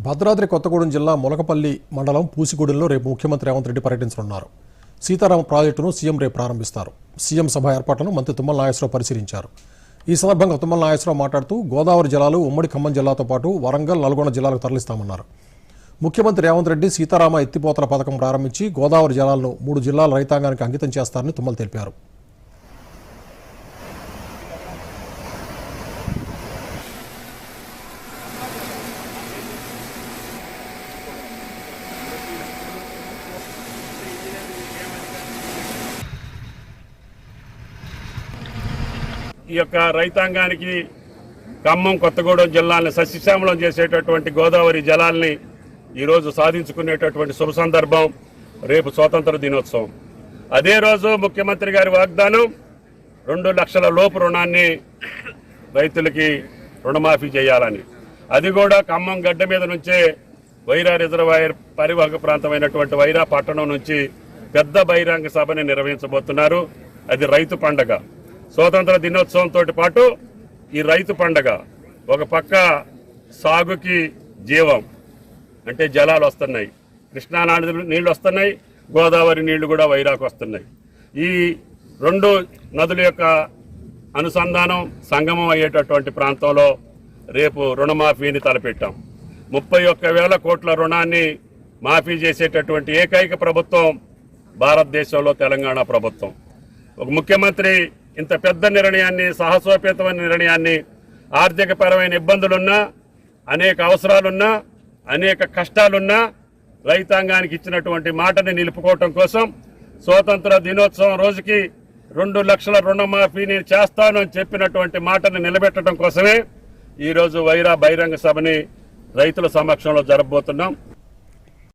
భద్రాద్రి కొత్తగూడెం జిల్లా ములకపల్లి మండలం పూసిగూడెంలో రేపు ముఖ్యమంత్రి రేవంత్ రెడ్డి పర్యటించనున్నారు. సీతారామ ప్రాజెక్టును సీఎం రేపు ప్రారంభిస్తారు. సీఎం సభ ఏర్పాట్లను మంత్రి తుమ్మల నాగేశ్వరరావు పరిశీలించారు. ఈ సందర్భంగా తుమ్మల నాగేశ్వరరావు మాట్లాడుతూ గోదావరి జలాలు ఉమ్మడి ఖమ్మం జిల్లాతో పాటు వరంగల్ నల్గొండ జిల్లాలకు తరలిస్తామన్నారు. ముఖ్యమంత్రి రేవంత్ రెడ్డి సీతారామ ఎత్తిపోతల పథకం ప్రారంభించి గోదావరి జలాలను మూడు జిల్లాల రైతాంగానికి అంకితం చేస్తారని తుమ్మలు తెలిపారు. ఈ యొక్క రైతాంగానికి ఖమ్మం కొత్తగూడెం జిల్లాల్ని సస్యశ్యామలం చేసేటటువంటి గోదావరి జలాల్ని ఈరోజు సాధించుకునేటటువంటి శుభ సందర్భం రేపు స్వాతంత్ర దినోత్సవం. అదే రోజు ముఖ్యమంత్రి గారి వాగ్దానం రెండు లక్షల లోపు రుణాన్ని రైతులకి రుణమాఫీ చేయాలని. అది కూడా ఖమ్మం గడ్డ మీద నుంచే వైరా రిజర్వాయర్ పరివాహక ప్రాంతమైనటువంటి వైరా పట్టణం నుంచి పెద్ద బహిరంగ సభని నిర్వహించబోతున్నారు. అది రైతు పండగ. స్వాతంత్ర దినోత్సవంతో పాటు ఈ రైతు పండగ ఒక పక్క సాగుకి జీవం అంటే జలాలు వస్తున్నాయి. కృష్ణా నది నీళ్ళు వస్తున్నాయి గోదావరి నీళ్ళు కూడా వైరాకు వస్తున్నాయి. ఈ రెండు నదుల యొక్క అనుసంధానం సంగమం అయ్యేటటువంటి ప్రాంతంలో రేపు రుణమాఫీని తలపెట్టాం. ముప్పై ఒక్క వేల కోట్ల రుణాన్ని మాఫీ చేసేటటువంటి ఏకైక ప్రభుత్వం భారతదేశంలో తెలంగాణ ప్రభుత్వం. ఒక ముఖ్యమంత్రి ఇంత పెద్ద నిర్ణయాన్ని సాహసోపేతమైన నిర్ణయాన్ని ఆర్థికపరమైన ఇబ్బందులున్నా అనేక అవసరాలున్నా అనేక కష్టాలున్నా రైతాంగానికి ఇచ్చినటువంటి మాటని నిలుపుకోవటం కోసం స్వాతంత్ర దినోత్సవం రోజుకి రెండు లక్షల రుణమాఫీ నేను చేస్తాను అని చెప్పినటువంటి మాటని నిలబెట్టడం కోసమే ఈరోజు వైరా బహిరంగ సభని రైతుల సమక్షంలో జరపబోతున్నాం.